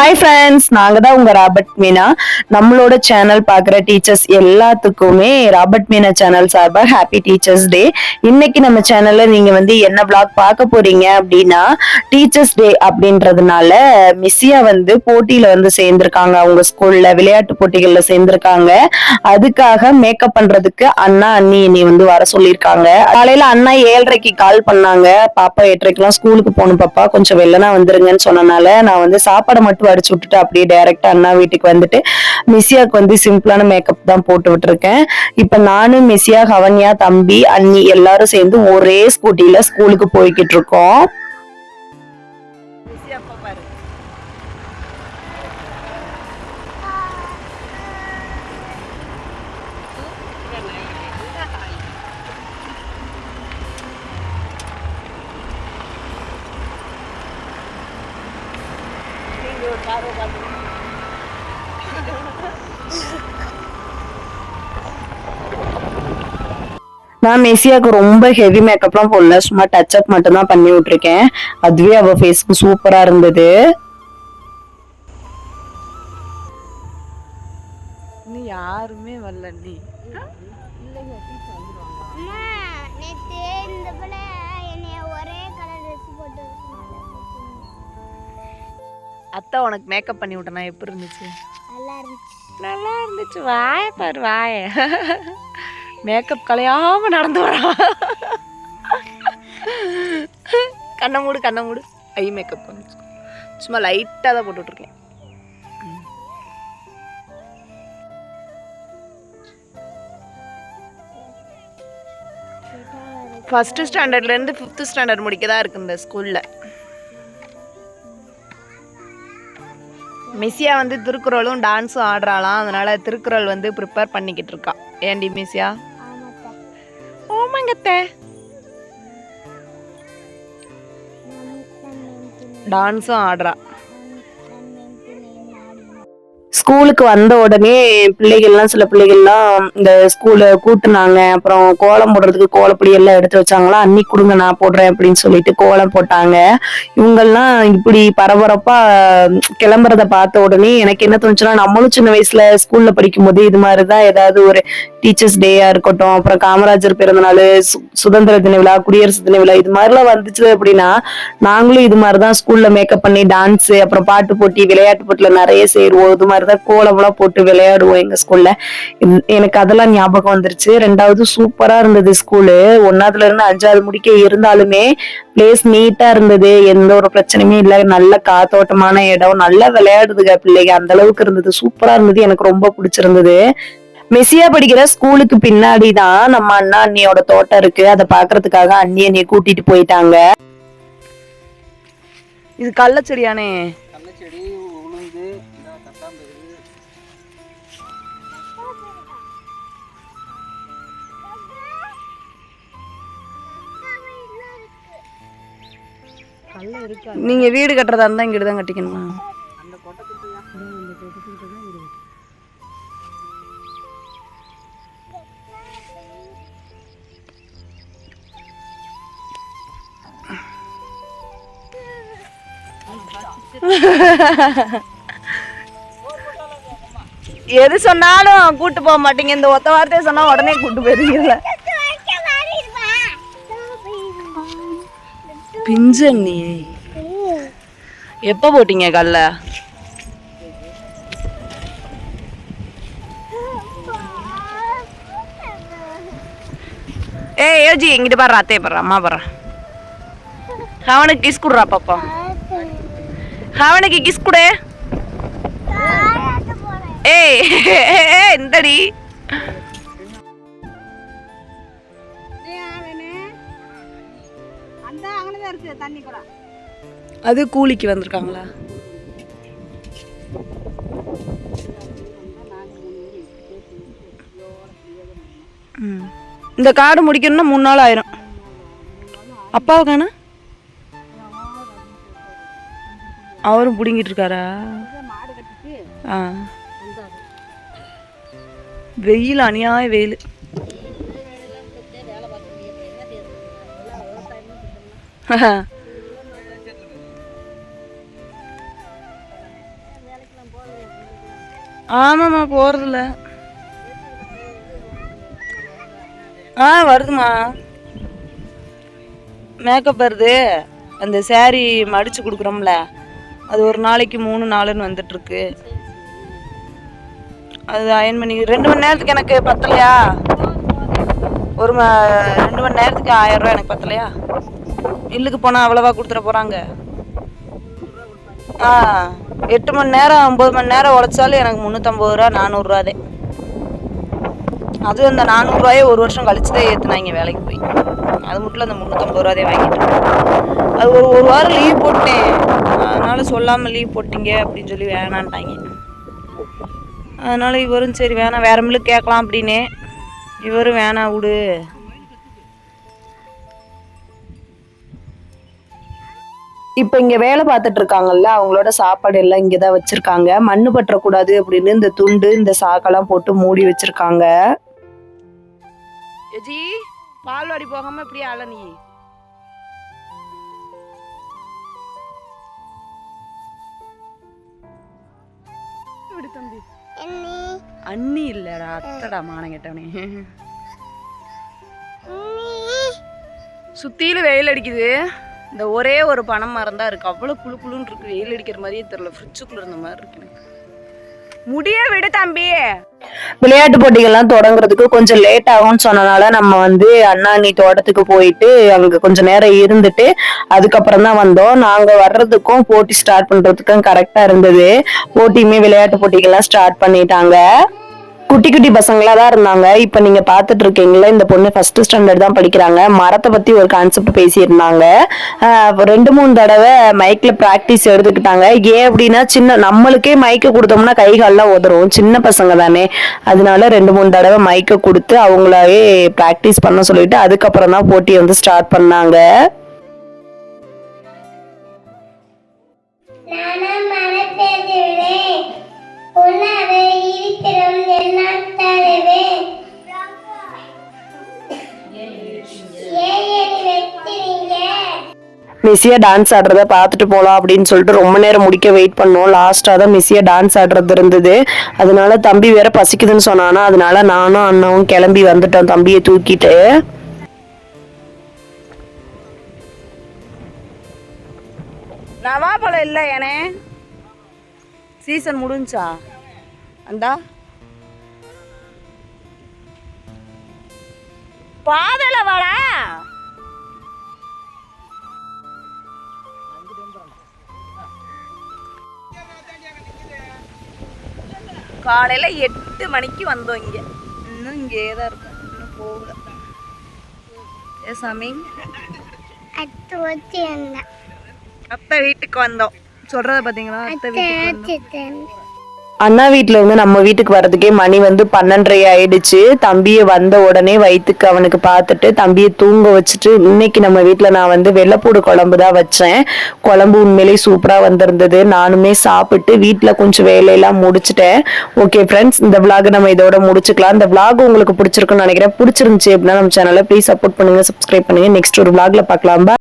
Hi friends நாங்க தான் உங்க ராபர்ட் மீனா நம்மளோட சேனல் பார்க்குற டீச்சர்ஸ் எல்லாத்துக்குமே ராபர்ட் மீனா சேனல் சார்பாக ஹாப்பி டீச்சர்ஸ் டே இன்னைக்கு நம்ம சேனல்ல நீங்க வந்து என்ன பிளாக் பார்க்க போறீங்க அப்படின்னா டீச்சர்ஸ் டே அப்படின்றதுனால மிஸ்ஸியா வந்து போட்டியில வந்து சேர்ந்திருக்காங்க. அவங்க ஸ்கூல்ல விளையாட்டு போட்டிகள்ல சேர்ந்திருக்காங்க. அதுக்காக மேக்கப் பண்றதுக்கு அண்ணா அண்ணி என்னை வந்து வர சொல்லியிருக்காங்க. காலையில அண்ணா ஏழரைக்கு கால் பண்ணாங்க. பாப்பா எட்டரைக்கெல்லாம் ஸ்கூலுக்கு போகணும் பாப்பா. கொஞ்சம் வெள்ளனா வந்துருங்கன்னு சொன்னனால நான் வந்து சாப்பாடு மட்டும் அடிச்சு விட்டுட்டு அப்படியே டைரக்டா அண்ணா வீட்டுக்கு வந்துட்டு மிஸ்ஸியாக்கு வந்து சிம்பிளான மேக்கப் தான் போட்டு விட்டுருக்கேன். இப்ப நானும் மிஸ்ஸியா ஹவன்யா தம்பி அண்ணி எல்லாரும் சேர்ந்து ஒரே ஸ்கூட்டில ஸ்கூலுக்கு போய்கிட்டு இருக்கோம். நான் மெஸ்ஸியாக்கு ரொம்ப ஹெவி மேக்கப்லாம் போடல. சும்மா டச் அப் மட்டும் தான் பண்ணி விட்டுருக்கேன். அதுவே அவ ஃபேஸ்க்கு சூப்பரா இருந்தது. அத்தை உனக்கு மேக்கப் பண்ணி விட்டனா எப்படி இருந்துச்சு? நல்லா இருந்துச்சு. நல்லா இருந்துச்சு. வாய பாரு வாய. மேக்கப் கலையாம நடந்து வரா கண்ணை மூடு கண்ணை மூடு. ஐ மேக்கப் கொஞ்சம் சும்மா லைட்டாக தான் போட்டு விட்ருக்கேன் ஃபஸ்ட்டு ஸ்டாண்டர்ட்லேருந்து ஃபிஃப்த்து ஸ்டாண்டர்ட் முடிக்க தான் இருக்கு இந்த ஸ்கூலில் மிஸ்ஸியா வந்து திருக்குறளும் டான்ஸும் ஆடுறாளாம். அதனால திருக்குறள் வந்து ப்ரிப்பேர் பண்ணிக்கிட்டு இருக்கா. ஏண்டி மிஸ்ஸியா? ஓமாங்கத்தே டான்ஸும் ஆடுறா. ஸ்கூலுக்கு வந்த உடனே பிள்ளைகள்லாம் சில பிள்ளைகள்லாம் இந்த ஸ்கூல்ல கூட்டுனாங்க. அப்புறம் கோலம் போடுறதுக்கு கோலப்பொடி எல்லாம் எடுத்து வச்சாங்களா? அன்னி கொடுங்க நான் போடுறேன் அப்படின்னு சொல்லிட்டு கோலம் போட்டாங்க. இவங்கெல்லாம் இப்படி பரபரப்பா கிளம்புறத பார்த்த உடனே எனக்கு என்ன தோணுச்சுன்னா நம்மளும் சின்ன வயசுல ஸ்கூல்ல படிக்கும் போது இது மாதிரிதான் ஏதாவது ஒரு டீச்சர்ஸ் டேயா இருக்கட்டும் அப்புறம் காமராஜர் பிறந்தநாள் சு- சுதந்திர தின விழா குடியரசு தின விழா இது மாதிரிலாம் வந்துச்சு அப்படின்னா நாங்களும் இது மாதிரிதான் ஸ்கூல்ல மேக்கப் பண்ணி டான்ஸ் அப்புறம் பாட்டு போட்டி விளையாட்டு போட்டியில நிறைய சேருவோம். இது மாதிரிதான் கோலம்லாம் போட்டு விளையாடுவோம் எங்க ஸ்கூல்ல எனக்கு அதெல்லாம் ஞாபகம் வந்துருச்சு. ரெண்டாவது சூப்பரா இருந்தது ஸ்கூலு ஒன்னாவதுல இருந்து அஞ்சாவது முடிக்க இருந்தாலுமே பிளேஸ் நீட்டா இருந்தது. எந்த ஒரு பிரச்சனையுமே இல்ல. நல்ல காத்தோட்டமான இடம். நல்லா விளையாடுதுங்க பிள்ளைங்க. அந்த அளவுக்கு இருந்தது. சூப்பரா இருந்தது. எனக்கு ரொம்ப பிடிச்சிருந்தது. மெஸ்ஸியா படிக்கிற ஸ்கூலுக்கு பின்னாடி தான் நம்ம அண்ணா அண்ணியோட தோட்டம் இருக்கு. அதை பாக்குறதுக்காக அண்ணி அண்ணியை கூட்டிட்டு போயிட்டாங்க. இது கள்ளச்செடியானே. நீங்க வீடு கட்டுறதா இருந்தா இங்கிட்டு தான் கட்டிக்கணுமா எது சொன்னாலும் கூட்டு போக மாட்டீங்க. இந்த ஒத்த வார்த்தையை சொன்னா உடனே கூட்டு போயிருவீங்கல்ல. பிஞ்சு நீ எப்போ போட்டீங்க கல்ல? ஏய் யோஜி இங்கிட்டு பாரு அத்தைய பாரு அம்மா பாரு. அவனுக்கு கிஸ் குடுறா பாப்பா அவனுக்கு கிஸ் குடு. ஏய் தண்ணி கூட. அது கூலிக்கு வந்திருக்காங்களா? இந்த காடு முடிக்கணும்னா மூணு நாள் ஆயிரும். அப்பாவுக்கு காணா அவரும் பிடுங்கிட்டு இருக்காரா? ஆ. வெயில் அநியாய வெயில். ஆமாம்மா போகிறதில்ல ஆ வருதுமா மேக்கப் வருது. அந்த சேரீ மடித்து கொடுக்குறோம்ல அது ஒரு நாளைக்கு மூணு நாளுன்னு வந்துட்டுருக்கு. அது அயன் பண்ணி ரெண்டு மணி நேரத்துக்கு எனக்கு பத்தலையா? ஒரு ம ரெண்டு மணி நேரத்துக்கு ஆயிரம் ரூபா எனக்கு பத்தலையா? மில்லுக்கு போனால் அவ்வளோவா கொடுத்துட போகிறாங்க ஆ எட்டு மணி நேரம் ஒம்பது மணி நேரம் உழைச்சாலும் எனக்கு முந்நூற்றம்பது ரூபா நானூறுரூவாதே அதுவும் அந்த நானூறுரூவாயே ஒரு வருஷம் கழிச்சு தான் ஏற்றுனாங்க வேலைக்கு போய். அது மட்டும் அந்த முந்நூற்றம்பது ரூபாதே வாங்கிட்டேன். அது ஒரு ஒரு வாரம் லீவ் போட்டேன். அதனால் சொல்லாமல் லீவ் போட்டீங்க அப்படின்னு சொல்லி வேணான்ட்டாங்க. அதனால் இவரும் சரி வேணாம் வேற மில்லுக்கு கேட்கலாம் அப்படின்னே இவரும் வேணாம் விடு. இப்ப இங்க வேலை பார்த்துட்டு இருக்காங்கல்ல அவங்களோட சாப்பாடு எல்லாம் இங்கதான் வச்சிருக்காங்க. மண்ணு பற்றக்கூடாது அப்படின்னு இந்த துண்டு இந்த சாக்கெல்லாம் போட்டு மூடி வச்சிருக்காங்க. எஜி பால்வாடி போகாம இப்படியே அல நீ. விடு தம்பி. அண்ணி. இல்லடா அத்தடா மானம் கேட்டவனே. சுத்தியில வெயில் அடிக்குது. இந்த ஒரே ஒரு பனை மரம் தான் இருக்கு. அவ்வளவு குளு குழுன்னு இருக்கு. வெயில் அடிக்கிற மாதிரியே தெரியல. ஃப்ரிட்ஜுக்குள்ள இருந்த மாதிரி இருக்கு எனக்கு. முடிய விடு தம்பி. விளையாட்டு போட்டிகள்லாம் தொடங்குறதுக்கு கொஞ்சம் லேட் ஆகும்னு சொன்னனால நம்ம வந்து அண்ணா தோட்டத்துக்கு போயிட்டு அங்க கொஞ்ச நேரம் இருந்துட்டு அதுக்கப்புறம் தான் வந்தோம். நாங்க வர்றதுக்கும் போட்டி ஸ்டார்ட் பண்றதுக்கும் கரெக்டா இருந்தது. போட்டியுமே விளையாட்டு போட்டிகள்லாம் ஸ்டார்ட் பண்ணிட்டாங்க. குட்டி குட்டி பசங்களா தான் இருந்தாங்க. இப்ப நீங்க பாத்துட்டு இருக்கீங்களா இந்த பொண்ணு ஃபர்ஸ்ட் ஸ்டாண்டர்ட் தான் படிக்கிறாங்க. மரத்தை பத்தி ஒரு கான்செப்ட் பேசியிருந்தாங்க. ரெண்டு மூணு தடவை மைக்ல பிராக்டிஸ் எடுத்துக்கிட்டாங்க. ஏன் அப்படின்னா சின்ன நம்மளுக்கே மைக்க கொடுத்தோம்னா கைகாலெலாம் உதறும். சின்ன பசங்க தானே. அதனால ரெண்டு மூணு தடவை மைக்க கொடுத்து அவங்களாவே பிராக்டிஸ் பண்ண சொல்லிட்டு அதுக்கப்புறம் தான் போட்டி வந்து ஸ்டார்ட் பண்ணாங்க. மெஸ்ஸியா டான்ஸ் ஆடுறத பார்த்துட்டு போகலாம் அப்படின்னு சொல்லிட்டு ரொம்ப நேரம் முடிக்க வெயிட் பண்ணோம். லாஸ்ட்டாக தான் மெஸ்ஸியா டான்ஸ் ஆடுறது இருந்தது. அதனால தம்பி வேற பசிக்குதுன்னு சொன்னானா அதனால நானும் அண்ணாவும் கிளம்பி வந்துட்டோம் தம்பியை தூக்கிட்டு. நவாப்பழம் இல்லை ஏனே. சீசன் முடிஞ்சா? அந்தா. பாதல வாடா. காலையில எட்டு மணிக்கு வந்தோம் இங்க. இன்னும் இங்கே தான் இருக்கோம். இன்னும் போகல. ஏ சாமி? அத்து வீட்டுக்கு வந்தோம். சொல்றத பாத்தீங்களா அத்தை வீட்டுக்கு அண்ணா வீட்டில் இருந்து நம்ம வீட்டுக்கு வர்றதுக்கே மணி வந்து பன்னெண்டரை ஆயிடுச்சு. தம்பியை வந்த உடனே வயிற்றுக்கு அவனுக்கு பார்த்துட்டு தம்பியை தூங்க வச்சுட்டு இன்னைக்கு நம்ம வீட்டில் நான் வந்து வெள்ளைப்பூடு குழம்பு தான் வச்சேன். குழம்பு உண்மையிலேயே சூப்பரா வந்திருந்தது. நானுமே சாப்பிட்டு வீட்டில் கொஞ்சம் வேலையெல்லாம் முடிச்சிட்டேன். ஓகே ஃப்ரெண்ட்ஸ் இந்த விளாக் நம்ம இதோட முடிச்சுக்கலாம். இந்த விளாக் உங்களுக்கு பிடிச்சிருக்குன்னு நினைக்கிறேன். பிடிச்சிருந்துச்சு அப்படின்னா நம்ம சேனலை ப்ளீஸ் சப்போர்ட் பண்ணுங்க சப்ஸ்கிரைப் பண்ணுங்க. நெக்ஸ்ட் ஒரு vlogல பார்க்கலாம்.